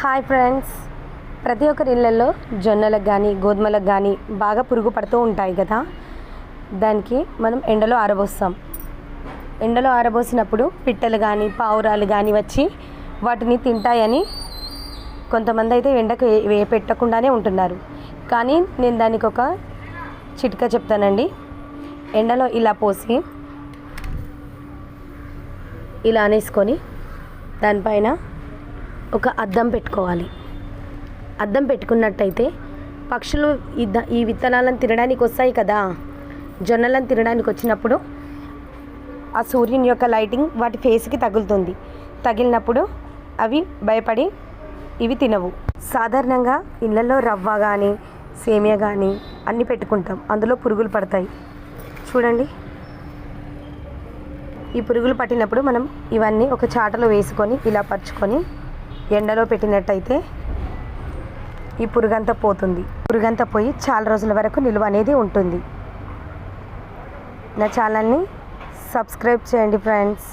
Hi friends. ప్రతి ఒక్కరి ఇళ్ళల్లో జొన్నలకు కానీ గోధుమలకు కానీ బాగా పురుగు పడుతూ ఉంటాయి కదా. దానికి మనం ఎండలో ఆరబోస్తాం. ఎండలో ఆరబోసినప్పుడు పిట్టలు కానీ పావురాలు కానీ వచ్చి వాటిని తింటాయని కొంతమంది అయితే ఎండకు వే- పెట్టకుండానే ఉంటున్నారు. కానీ నేను దానికి ఒక చిట్కా చెప్తానండి. ఎండలో ఇలా పోసి ఇలా అనేసుకొని దానిపైన ఒక అద్దం పెట్టుకోవాలి. అద్దం పెట్టుకున్నట్టయితే పక్షులు ఈ ఈ విత్తనాలను తినడానికి వస్తాయి కదా. జొన్నలను తినడానికి వచ్చినప్పుడు ఆ సూర్యుని యొక్క లైటింగ్ వాటి ఫేస్కి తగులుతుంది. తగిలినప్పుడు అవి భయపడి ఇవి తినవు. సాధారణంగా ఇళ్ళల్లో రవ్వ కానీ సేమియా కానీ అన్నీ పెట్టుకుంటాం. అందులో పురుగులు పడతాయి. చూడండి. ఈ పురుగులు పట్టినప్పుడు మనం ఇవన్నీ ఒక చాటలో వేసుకొని ఇలా పరుచుకొని ఎండలో పెట్టినట్టయితే ఈ పురుగంతా పోతుంది. పురుగంతా పోయి చాలా రోజుల వరకు నిల్వ అనేది ఉంటుంది. నా ఛానల్ని సబ్స్క్రైబ్ చేయండి ఫ్రెండ్స్.